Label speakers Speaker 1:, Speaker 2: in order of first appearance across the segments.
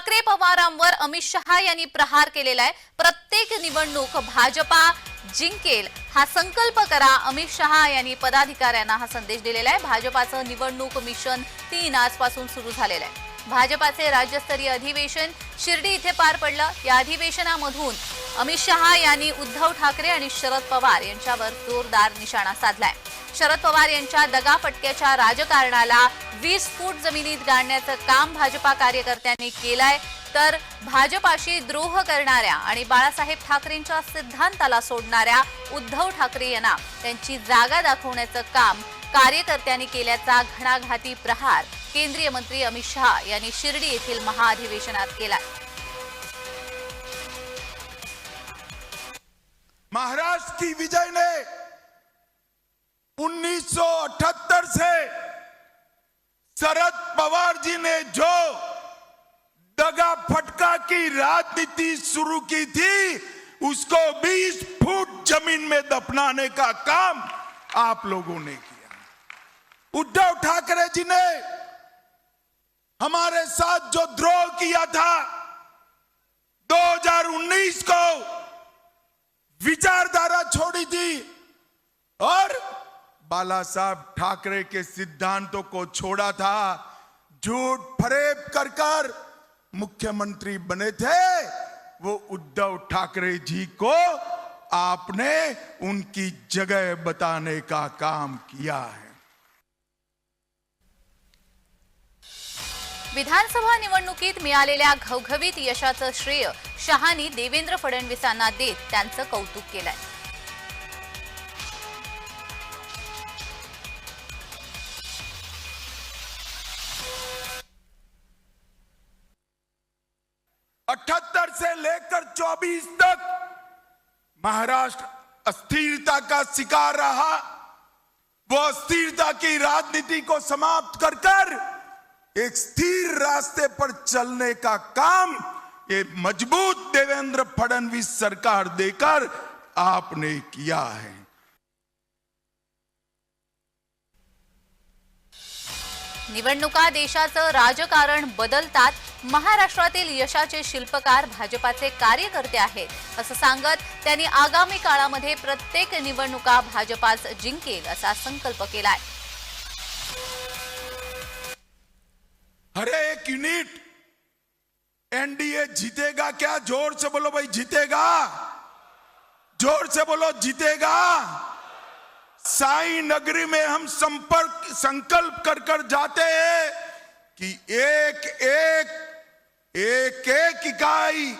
Speaker 1: ठाकरे पवारांवर अमित शहा यांनी प्रहार केलेला आहे. प्रत्येक निवडणूक भाजपा जिंकेल हा संकल्प करा अमित शहा यांनी पदाधिकाऱ्यांना हा संदेश दिलेला आहे. भाजपाचं निवडणूक मिशन तीन आजपासून सुरू झालेलं आहे. भाजपाचे राज्यस्तरीय अधिवेशन शिर्डी इथे पार पडलं. या अधिवेशनामधून अमित शहा यांनी उद्धव ठाकरे आणि शरद पवार यांच्यावर जोरदार निशाणा साधलाय. शरद पवार यांच्या दगाफटक्याच्या राजकारणाला वीस फूट जमिनीत गाडण्याचं काम भाजपा कार्यकर्त्यांनी केलंय. तर भाजपाशी द्रोह करणाऱ्या आणि बाळासाहेब ठाकरेंच्या सिद्धांताला सोडणाऱ्या उद्धव ठाकरे यांना त्यांची जागा दाखवण्याचं काम कार्यकर्त्यांनी केल्याचा घणाघाती प्रहार केंद्रीय मंत्री अमित शहा यांनी शिर्डी येथील महाअधिवेशनात केलाय.
Speaker 2: महाराष्ट्र की विजय ने 1978 से शरद पवार जी ने जो दगा फटका की राजनीति शुरू की थी, उसको 20 फुट ज़मीन में दफनाने का काम आप लोगों ने किया। उद्धव ठाकरे जी ने हमारे साथ जो द्रोह किया था 2019 को विचारधारा छोड़ी थी बाला साहब ठाकरे के सिद्धांतों को छोड़ा था। झूठ फरेब कर कर मुख्यमंत्री बने थे। वो उद्धव ठाकरे जी को आपने उनकी जगह बताने का काम किया है।
Speaker 1: विधानसभा निवडणुकीत मिळालेल्या घवघवीत यशाचं श्रेय शहानी देवेंद्र फडणवीसांना देत त्यांचं कौतुक केलंय.
Speaker 2: अठहत्तर से लेकर 24 तक महाराष्ट्र अस्थिरता का शिकार रहा। वो अस्थिरता की राजनीति को समाप्त कर कर एक स्थिर रास्ते पर चलने का काम ये मजबूत देवेंद्र फडणवीस सरकार देकर आपने किया है।
Speaker 1: निवडणुका देशाचं राजकारण बदलतात महाराष्ट्रातील यशाचे शिल्पकार भाजपाचे कार्यकर्ते आहेत असं सांगत त्यांनी आगामी काळामध्ये प्रत्येक निवडणुका भाजपाच जिंकेल असा संकल्प केलाय.
Speaker 2: हर एक युनिट! एनडीए जीतेगा क्या? जोर से बोलो भाई जीतेगा! जोर से बोलो जीतेगा! साई नगरी में हम संपर्क संकल्प कर कर जाते हैं कि एक एक एक एक इकाई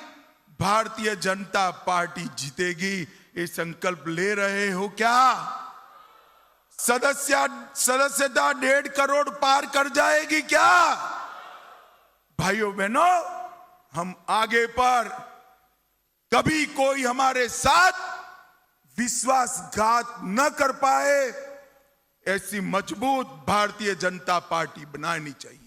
Speaker 2: भारतीय जनता पार्टी जीतेगी। ये संकल्प ले रहे हो क्या? सदस्य, सदस्यता डेढ़ करोड़ पार कर जाएगी क्या? भाइयों बहनों, हम आगे पर कभी कोई हमारे साथ विश्वासघात न कर पाए, ऐसी मज़बूत भारतीय जनता पार्टी बनानी चाहिए।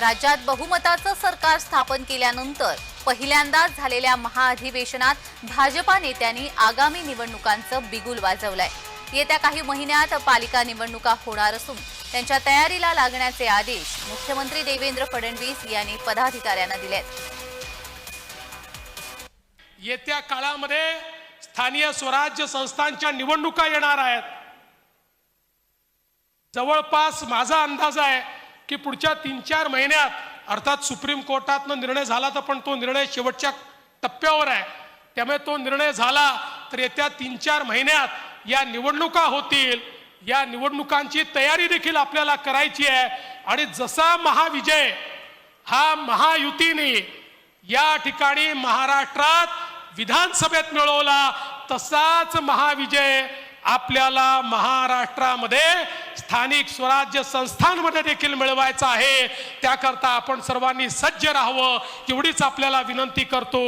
Speaker 1: राज्यात बहुमताचं सरकार स्थापन केल्यानंतर पहिल्यांदाच झालेल्या महाअधिवेशनात भाजपा नेत्यांनी आगामी निवडणुकांचं बिगुल वाजवलंय. येत्या काही महिन्यात पालिका निवडणुका होणार असून त्यांच्या तयारीला लागण्याचे आदेश मुख्यमंत्री देवेंद्र फडणवीस यांनी पदाधिकाऱ्यांना दिलेत.
Speaker 3: येत्या काळामध्ये स्थानीय स्वराज्य संस्थांच्या निवडणुका येणार आहेत. जवळपास माझा अंदाज आहे की पुढच्या तीन चार महिन्यात अर्थात सुप्रीम कोर्टातनं निर्णय झाला तर पण तो निर्णय शेवटच्या टप्प्यावर आहे. त्यामुळे तो निर्णय झाला तर येत्या तीन चार महिन्यात या निवडणुका होतील. या निवडणुकांची तयारी देखील आपल्याला करायची आहे. आणि जसा महाविजय हा महायुतीने या ठिकाणी महाराष्ट्रात विधानसभेत मिळवला तसाच महाविजय आपल्याला महाराष्ट्रामध्ये स्थानिक स्वराज्य संस्थांमध्ये देखील मिळवायचा आहे. त्याकरता आपण सर्वांनी सज्ज राहावं एवढीच आपल्याला विनंती करतो.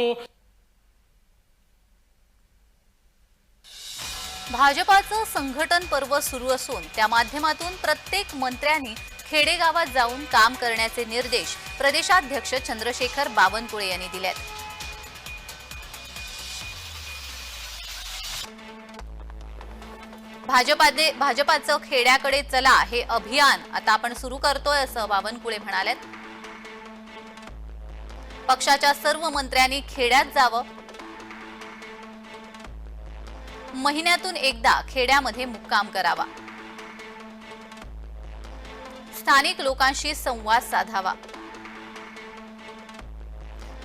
Speaker 1: भाजपाचं संघटन पर्व सुरू असून त्या माध्यमातून प्रत्येक मंत्र्यांनी खेडेगावात जाऊन काम करण्याचे निर्देश प्रदेशाध्यक्ष चंद्रशेखर बावनकुळे यांनी दिलेत. भाजपाने भाजपाचं खेड्याकडे चला हे अभियान आता आपण सुरू करतोय असं बावनकुळे म्हणालेत. पक्षाच्या सर्व मंत्र्यांनी खेड्यात जावं. महिन्यातून एकदा खेड्यामध्ये मुक्काम करावा. स्थानिक लोकांशी संवाद साधावा.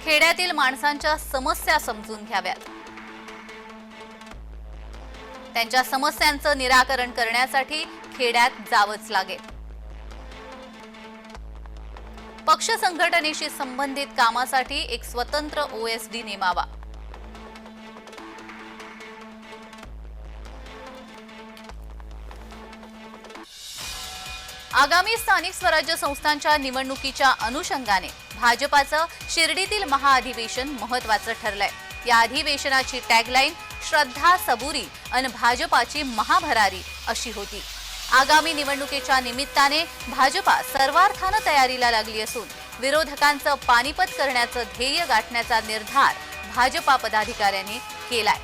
Speaker 1: खेड्यातील माणसांच्या समस्या समजून घ्याव्यात. त्यांच्या समस्यांचं निराकरण करण्यासाठी खेड्यात जावंच लागेल. पक्ष संघटनेशी संबंधित कामासाठी एक स्वतंत्र ओएसडी नेमावा. आगामी स्थानिक स्वराज्य संस्थांच्या निवडणुकीच्या अनुषंगाने भाजपाचं शिर्डीतील महाअधिवेशन महत्वाचं ठरलंय. या अधिवेशनाची टॅगलाईन श्रद्धा सबुरी आणि भाजपाची महाभरारी अशी होती. आगामी निवडणुकीच्या निमित्ताने भाजपा सर्वार्थानं तयारीला लागली असून विरोधकांचं पानिपत करण्याचं ध्येय गाठण्याचा निर्धार भाजपा पदाधिकाऱ्यांनी केलाय.